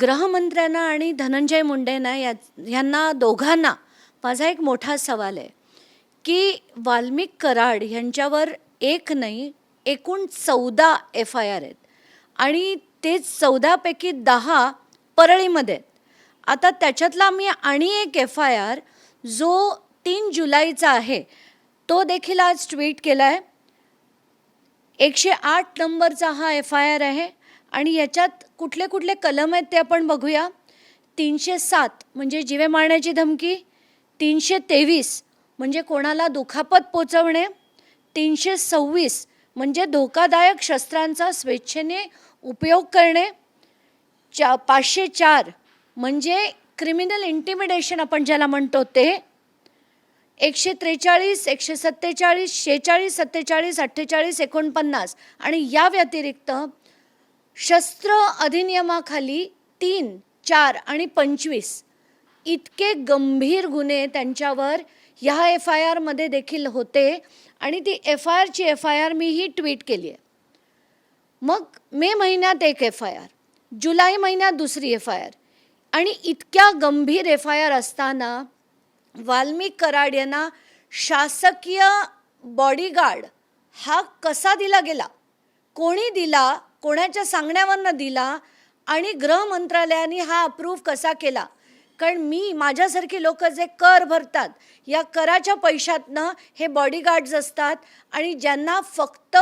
गृहमंत्र्यांना आणि धनंजय मुंडेंना या ह्यांना दोघांना माझा एक मोठा सवाल आहे की वाल्मिक कराड यांच्यावर एक नाही एकूण चौदा एफ आय आर आहेत. आणि ते चौदापैकी दहा परळीमध्ये आहेत. आता त्याच्यातला मी आणि एक एफ आय आर जो तीन जुलैचा आहे तो देखील आज ट्विट केला आहे एकशे आठ नंबरचा हा एफ आय आर आहे. आणि याच्यात कुठले कुठले कलम आहेत ते आपण बघूया. तीनशे सात म्हणजे जीवे मारण्याची धमकी तीनशे तेवीस म्हणजे कोणाला दुखापत पोचवणे तीनशे सव्वीस म्हणजे धोकादायक शस्त्रांचा स्वेच्छेने उपयोग करणे चा पाचशे चार म्हणजे क्रिमिनल इंटिमिडेशन आपण ज्याला म्हणतो ते एकशे त्रेचाळीस एकशे सत्तेचाळीस शेहेचाळीस सत्तेचाळीस अठ्ठेचाळीस एकोणपन्नास आणि या व्यतिरिक्त शस्त्र अधिनियमाखाली तीन चार आणि पंचवीस इतके गंभीर गुन्हे त्यांच्यावर ह्या एफ आय आरमध्ये देखील होते आणि ती एफ आय आरची एफ आय आर मीही ट्विट केली आहे. मग मे महिन्यात एक एफ आय आर जुलै महिन्यात दुसरी एफ आय आर आणि इतक्या गंभीर एफ आय आर असताना वाल्मिक कराड यांना शासकीय बॉडीगार्ड हा कसा दिला गेला? कोणी दिला? कोणाच्या सांगण्यावरनं दिला आणि गृह मंत्रालयाने हा अप्रूव्ह कसा केला? कारण मी माझ्यासारखी लोक जे कर भरतात या कराच्या पैशातनं हे बॉडीगार्ड्स असतात आणि ज्यांना फक्त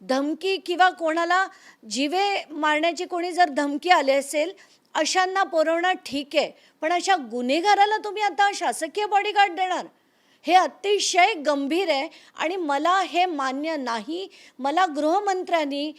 धमकी किंवा कोणाला जीवे मारण्याची कोणी जर धमकी आली असेल अशांना पुरवणं ठीक आहे. पण अशा गुन्हेगाराला तुम्ही आता शासकीय बॉडीगार्ड देणार? हे अतिशय गंभीर आहे आणि मला हे मान्य नाही. मला गृहमंत्र्यांनी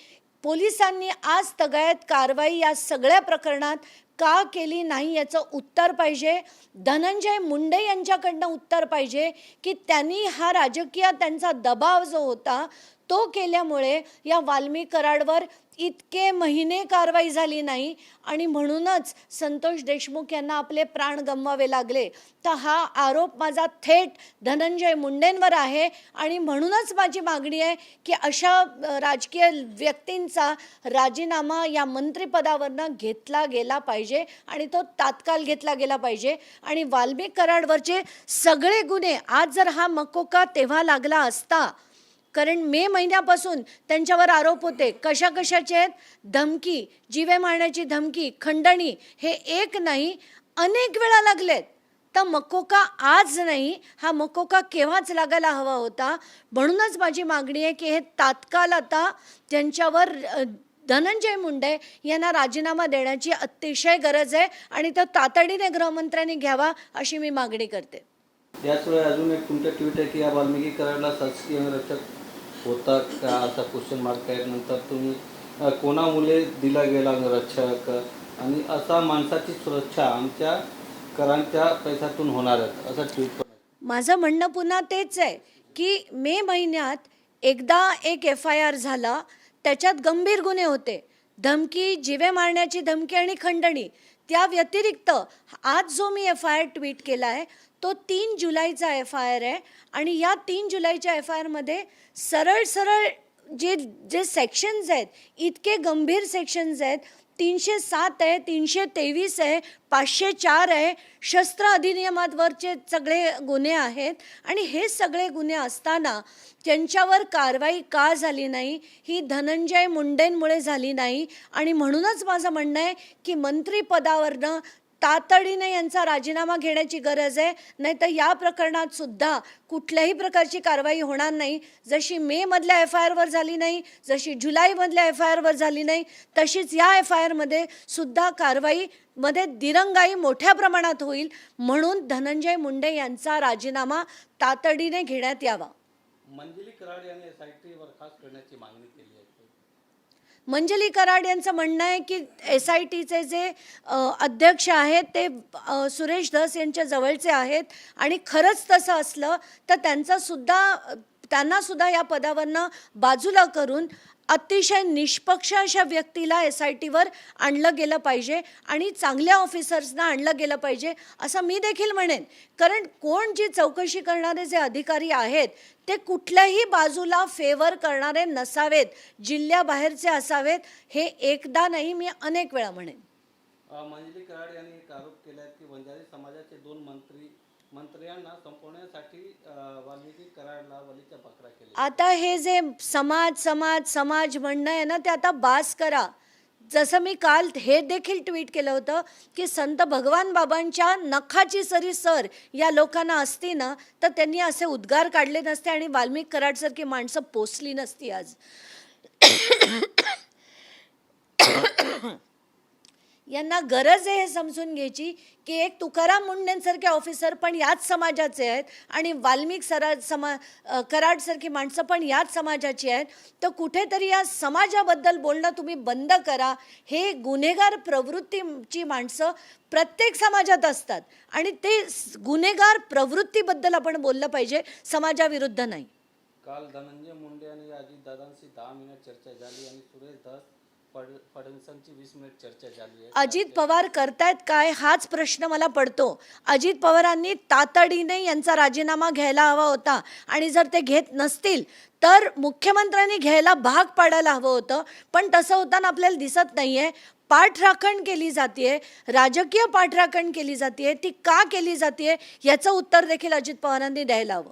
पोलिसांनी आज तगायत कारवाई या सगळ्या प्रकरणात का केली नाही याचं उत्तर पाहिजे? धनंजय मुंडे यांच्याकडनं उत्तर पाहिजे की त्यांनी हा राजकीय त्यांचा दबाव जो होता तो केल्यामुळे या वाल्मी कराडवर इतके महिने कारवाई झाली नाही आणि म्हणूनच संतोष देशमुख यांना आपले प्राण गमवावे लागले. तर हा आरोप माझा थेट धनंजय मुंडेंवर आहे आणि म्हणूनच माझी मागणी आहे की अशा राजकीय व्यक्तींचा राजीनामा या मंत्रिपदावरनं घेतला गेला पाहिजे आणि तो तात्काळ घेतला गेला पाहिजे. आणि वाल्मिक कराडवरचे सगळे गुन्हे आज जर हा मकोका तेव्हा लागला असता कारण मे महिन्यापासून त्यांच्यावर आरोप होते. कशा कशाचे आहेत? धमकी जीवे मारण्याची धमकी खंडणी हे एक नाही अनेक वेळा लागलेत. तर मकोका आज नाही हा मकोका केव्हाच लागायला हवा होता? म्हणूनच माझी मागणी आहे की हे तात्काळ आता त्यांच्यावर धनंजय मुंडे यांना राजीनामा देण्याची अतिशय गरज आहे आणि तो तातडीने गृहमंत्र्यांनी घ्यावा अशी मी मागणी करते. याशिवाय अजून एक तुमच्या ट्विट आहे की या वाल्मिकी कराडला शासकीय रक्षक होता का? असा क्वेश्चन मार्क आहे नंतर तुम्ही कोणामुळे दिला गेला रक्षक? आणि असा माणसाची सुरक्षा आमच्या करांच्या पैशातून होणार असं ट्विट आहे. माझं म्हणणं पुन्हा तेच आहे की मे महिन्यात एकदा एक एफ आय आर झाला त्याच्यात गंभीर गुन्हे होते. धमकी जिवे मारण्याची धमकी आणि खंडणी. त्या व्यतिरिक्त आज जो मी एफ आय आर ट्विट केला आहे तो तीन जुलैचा एफ आय आर आहे आणि या तीन जुलैच्या एफ आय आरमध्ये सरळ सरळ जे जे सेक्शन्स आहेत इतके गंभीर सेक्शन्स आहेत तीनशे सात आहे तीनशे तेवीस आहे पाचशे चार आहे. शस्त्र अधिनियमावरचे सगळे गुन्हे आहेत आणि हे सगळे गुन्हे असताना त्यांच्यावर कारवाई का झाली नाही ही धनंजय मुंडेंमुळे झाली नाही. आणि म्हणूनच माझं म्हणणं आहे की मंत्रिपदावरनं तातडीने यांचा राजीनामा घेण्याची गरज आहे. नाही तर या प्रकरणात सुद्धा कुठल्याही प्रकारची कारवाई होणार नाही. जशी मे मधल्या एफ आय आरवर झाली नाही जशी जुलैमधल्या एफ आय आरवर झाली नाही तशीच या एफ आय आरमध्ये सुद्धा कारवाई मध्ये दिरंगाई मोठ्या प्रमाणात होईल म्हणून धनंजय मुंडे यांचा राजीनामा तातडीने घेण्यात यावा. मंजिली कराड यांनी एस आय टी बरखास्त करण्याची मागणी केली आहे. मंजली कराड यांचं म्हणणं आहे की एस आय टीचे जे अध्यक्ष आहेत ते सुरेश धस यांच्या जवळचे आहेत आणि खरंच तसं असलं तर त्यांचं त्यांनासुद्धा या पदावरनं बाजूला करून अतिशय निष्पक्ष अशा व्यक्तीला एस आय टीवर आणलं गेलं पाहिजे आणि चांगल्या ऑफिसर्सना आणलं गेलं पाहिजे असं मी देखील म्हणेन. कारण कोण जी चौकशी करणारे जे अधिकारी आहेत ते कुठल्याही बाजूला फेवर करणारे नसावेत जिल्ह्याबाहेरचे असावेत हे एकदा नाही मी अनेक वेळा म्हणेन. मंजली कराड यांनी एक आरोप केला की वंजारी समाजाचे दोन मंत्री मंत्र्यांना संपवण्यासाठी वाल्मिकी कराडला वलीच्या बकरा केले आता हे जे समाज समाज समाज म्हणणं आहे ना ते आता बास करा. जसं मी काल हे देखील ट्विट केलं होतं की संत भगवान बाबांच्या नखाची सरी सर या लोकांना असती ना तर त्यांनी असे उद्गार काढले नसते आणि वाल्मिक कराडसारखी माणसं पोचली नसती आज. यांना गरज आहे हे समजून घ्यायची की एक तुकाराम मुंडेंसारखे ऑफिसर पण याच समाजाचे आहेत आणि वाल्मिक सरा समा कराडसारखी माणसं पण याच समाजाची आहेत. तर कुठेतरी या समाजाबद्दल बोलणं तुम्ही बंद करा. हे गुन्हेगार प्रवृत्तीची माणसं प्रत्येक समाजात असतात. आणि ते गुन्हेगार प्रवृत्तीबद्दल आपण बोललं पाहिजे. समाजाविरुद्ध नाही. काल धनंजय मुंडे आणि अजितदादांशी दहा मिनिट चर्चा झाली आणि सुरेश धस फड फडणवीसांची वीस मिनिट चर्चा झाली आहे. अजित पवार करतायत काय हाच प्रश्न मला पडतो. अजित पवारांनी तातडीने यांचा राजीनामा घ्यायला हवा होता आणि जर ते घेत नसतील तर मुख्यमंत्र्यांनी घ्यायला भाग पाडायला हवं होतं. पण तसं होताना आपल्याला दिसत नाही आहे पाठराखण केली जाते राजकीय पाठराखण केली जाते ती का केली जाते याचं उत्तर देखील अजित पवारांनी द्यायला हवं.